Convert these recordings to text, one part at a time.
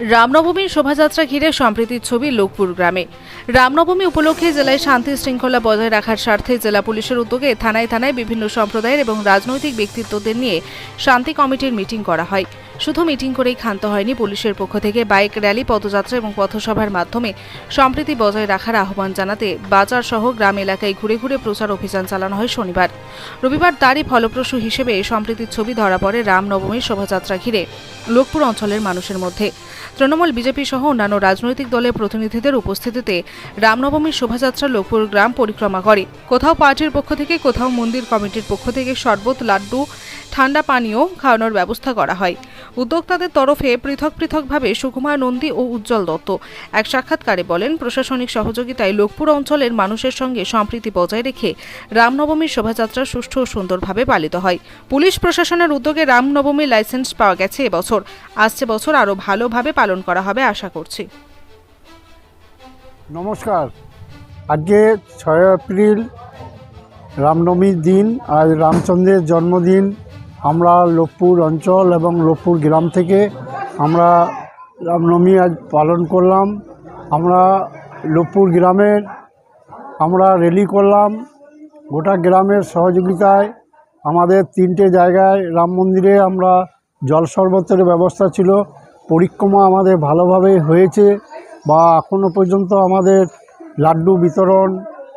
রামনবমীর শোভাযাত্রা ঘিরে সম্প্রীতির ছবি লোকপুর গ্রামে। রামনবমী উপলক্ষে জেলায় শান্তি শৃঙ্খলা বজায় রাখার স্বার্থে জেলা পুলিশের উদ্যোগে থানায় থানায় বিভিন্ন সম্প্রদায়ের এবং রাজনৈতিক ব্যক্তিত্বদের নিয়ে শান্তি কমিটির মিটিং করা হয়। শুধু মিটিং করেই ক্ষান্ত হয়নি পুলিশের পক্ষ থেকে বাইক র্যালি, পদযাত্রা এবং পথসভার মাধ্যমে সম্প্রীতি বজায় রাখার আহ্বান জানাতে বাজার সহ গ্রাম এলাকায় ঘুরে ঘুরে প্রচার অভিযান চালানো হয় শনিবার। রবিবার তারই ফলপ্রসূ হিসেবে সম্প্রীতির ছবি ধরা পড়ে রামনবমীর শোভাযাত্রা ঘিরে লোকপুর অঞ্চলের মানুষের মধ্যে। তৃণমূল, বিজেপি সহ অন্যান্য রাজনৈতিক দলের প্রতিনিধিদের উপস্থিতিতে রামনবমীর শোভাযাত্রা লোকপুর গ্রাম পরিক্রমা করে। কোথাও পার্টির পক্ষ থেকে, কোথাও মন্দির কমিটির পক্ষ থেকে শরবত লাড্ডু ঠান্ডা পানীয় খাওয়ানোর ব্যবস্থা করা হয়। উদ্যোক্তাদের তরফে পৃথক পৃথকভাবে সুকুমার নন্দী ও উজ্জ্বল দত্ত। এক সাক্ষাৎকারে বলেন, প্রশাসনিক সহযোগিতায় লোকপুর অঞ্চলের মানুষের সঙ্গে সম্প্রীতি বজায় রেখে রামনবমীর শোভাযাত্রা সুষ্ঠু ও সুন্দরভাবে পালিত হয়। পুলিশ প্রশাসনের উদ্যোগে রামনবমীর লাইসেন্স পাওয়া গেছে এবছর। আসছে বছর আরও ভালোভাবে পালন করা হবে আশা করছি। নমস্কার। আজকে ছয় এপ্রিল রামনবমীর দিন। আজ রামচন্দ্রের জন্মদিন। আমরা লোকপুর অঞ্চল এবং লোকপুর গ্রাম থেকে আমরা রামনবমী আজ পালন করলাম। আমরা লোকপুর গ্রামের আমরা র্যালি করলাম। গোটা গ্রামের সহযোগিতায় আমাদের তিনটে জায়গায় রাম মন্দিরে আমরা জল শরবতের ব্যবস্থা ছিল। পরিক্রমা আমাদের ভালোভাবে হয়েছে বা এখনও পর্যন্ত আমাদের লাড্ডু বিতরণ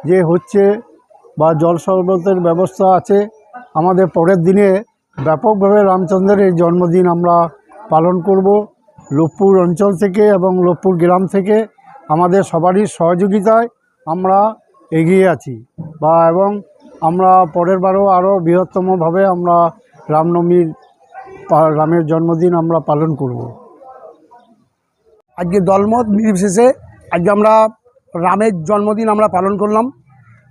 যে হচ্ছে বা জল শরবতের ব্যবস্থা আছে। আমাদের পরের দিনে ব্যাপকভাবে রামচন্দ্রের এই জন্মদিন আমরা পালন করব। লোকপুর অঞ্চল থেকে এবং লোকপুর গ্রাম থেকে আমাদের সবারই সহযোগিতায় আমরা এগিয়ে আছি বা এবং আমরা পরের বারও আরও বৃহত্তমভাবে আমরা রামনবমীর রামের জন্মদিন আমরা পালন করব। আজকে দলমত নির্বিশেষে আজকে আমরা রামের জন্মদিন আমরা পালন করলাম।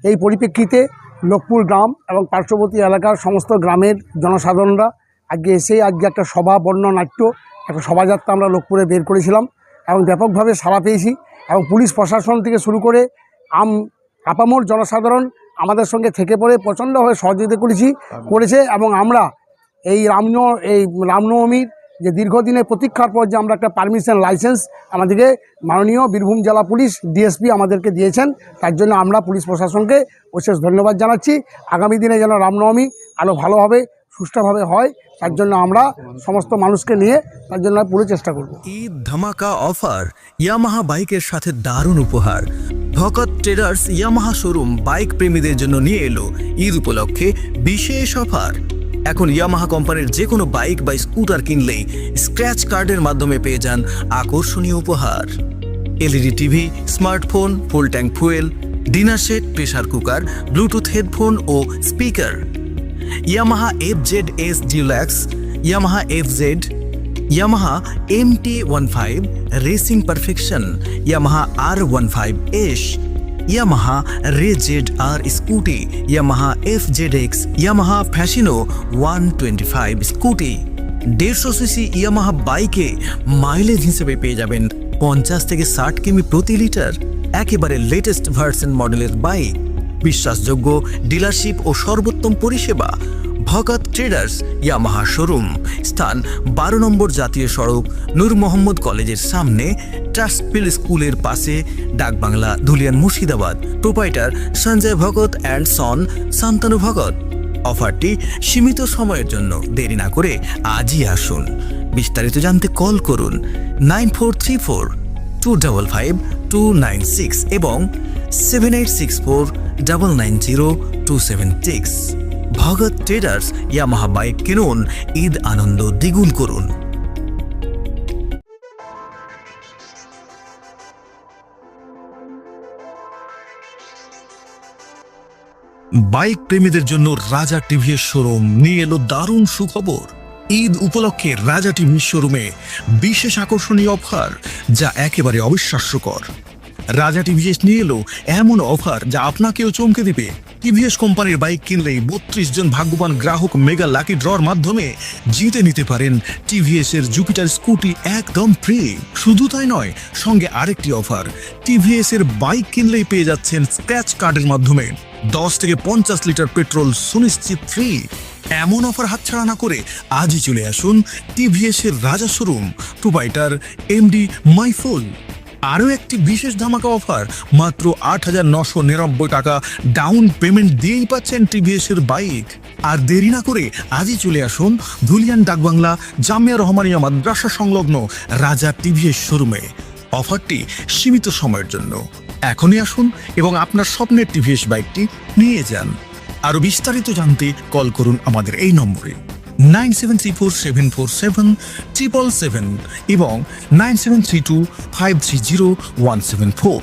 এই পরিপ্রেক্ষিতে লোকপুর গ্রাম এবং পার্শ্ববর্তী এলাকার সমস্ত গ্রামের জনসাধারণরা আজকে এসে আজকে একটা সভা, বর্ণ, নাট্য, একটা শোভাযাত্রা আমরা লোকপুরে বের করেছিলাম এবং ব্যাপকভাবে সাড়া পেয়েছি এবং পুলিশ প্রশাসন থেকে শুরু করে আম, আপামোর জনসাধারণ আমাদের সঙ্গে থেকে পড়ে প্রচণ্ডভাবে সহযোগিতা করেছি, করেছে এবং আমরা এই রামন, এই রামনবমীর যে দীর্ঘদিনের প্রতীক্ষার পর যে আমরা একটা পারমিশন লাইসেন্স আমাদেরকে মাননীয় বীরভূম জেলা পুলিশ ডিএসপি আমাদেরকে দিয়েছেন, তার জন্য আমরা পুলিশ প্রশাসনকে বিশেষ ধন্যবাদ জানাচ্ছি। আগামী দিনে যেন রামনবমী আরও ভালোভাবে সুষ্ঠুভাবে হয়, তার জন্য আমরা সমস্ত মানুষকে নিয়ে তার জন্য পুরো চেষ্টা করব। ঈদ ধামাকা অফার, ইয়ামাহা বাইকের সাথে দারুণ উপহার। Bhakat traders Yamaha showroom bike প্রেমীদের জন্য নিয়ে এলো ঈদ উপলক্ষে বিশেষ অফার। এখন ইয়ামাহা কোম্পানির যে কোনো বাইক বা স্কুটার কিনলেই স্ক্র্যাচ কার্ডের মাধ্যমে পেয়ে যান আকর্ষণীয় উপহার। LED TV, smartphone, full tank fuel, dinner set, pressure cooker, Bluetooth headphone ও speaker. Yamaha F Z S deluxe Yamaha F Z Yamaha M T one five racing perfection Yamaha R one five S Yamaha Ray Z R scooty Yamaha F Z X Yamaha Fascino one twenty five scooty দেড়শো CC Yamaha বাইকে mileage হিসেবে পেয়ে যাবেন পঞ্চাশ থেকে ষাট কিমি প্রতি লিটার একেবারে লেটেস্ট ভার্সন মডেলের বাইক বিশ্বাসযোগ্য ডিলারশিপ ও সর্বোত্তম পরিষেবা। Bhagat traders Yamaha showroom. স্থান বারো নম্বর জাতীয় সড়ক, নূর মোহাম্মদ কলেজের সামনে ট্রাস্টপিল স্কুলের পাশে, Dakbangla, Dhulian Murshidabad. Proprietor Sanjay Bhagat and son Shantanu Bhagat অফারটি সীমিত সময়ের জন্য দেরি না করে আজই আসুন। বিস্তারিত জানতে কল করুন nine four three four two double five two nine six এবং seven eight six four double nine zero two seven six. Bhagat traders Yamaha bike কিনুন, ঈদ আনন্দ দ্বিগুণ করুন। বাইক প্রেমীদের জন্য রাজা টিভিএস শোরুম নিয়ে এলো দারুণ সুখবর। ঈদ উপলক্ষে রাজা টিভি শোরুমে বিশেষ আকর্ষণীয় অফার, যা একেবারে অবিশ্বাস্যকর। রাজা টিভিএস নিয়ে এলো এমন অফার যা আপনাকেও চমকে দিবে। টিভিএস কোম্পানির বাইক কিনলেই বত্রিশ জন ভাগ্যবান গ্রাহক মেগা লাকি ড্রর মাধ্যমে জিতে নিতে পারেন টিভিএস এর জুপিটার স্কুটি একদম ফ্রি শুধু তাই নয়, সঙ্গে আরেকটি অফার টিভিএস এর বাইক কিনলেই পেয়ে যাচ্ছেন স্ক্র্যাচ কার্ডের মাধ্যমে। দশ থেকে পঞ্চাশ লিটার পেট্রোল সুনিশ্চিত ফ্রি এমন অফার হাতছাড়া না করে আজই চলে আসুন টিভিএস এর রাজা শোরুম। প্রোপাইটার এমডি মাইফুল আরও একটি বিশেষ ধামাকা অফার মাত্র আট হাজার নশো টাকা ডাউন পেমেন্ট দিয়েই পাচ্ছেন টিভিএসের বাইক আর দেরি না করে আজই চলে আসুন ধুলিয়ান ডাকবাংলা, জামিয়া রহমানিয়া মাদ্রাসা সংলগ্ন রাজা টিভিএস শোরুমে অফারটি সীমিত সময়ের জন্য। এখনই আসুন এবং আপনার স্বপ্নের টিভিএস বাইকটি নিয়ে যান। আরও বিস্তারিত জানতে কল করুন আমাদের এই নম্বরে। Nine seven three four seven four seven triple seven এবং nine seven three two five three zero one seven four.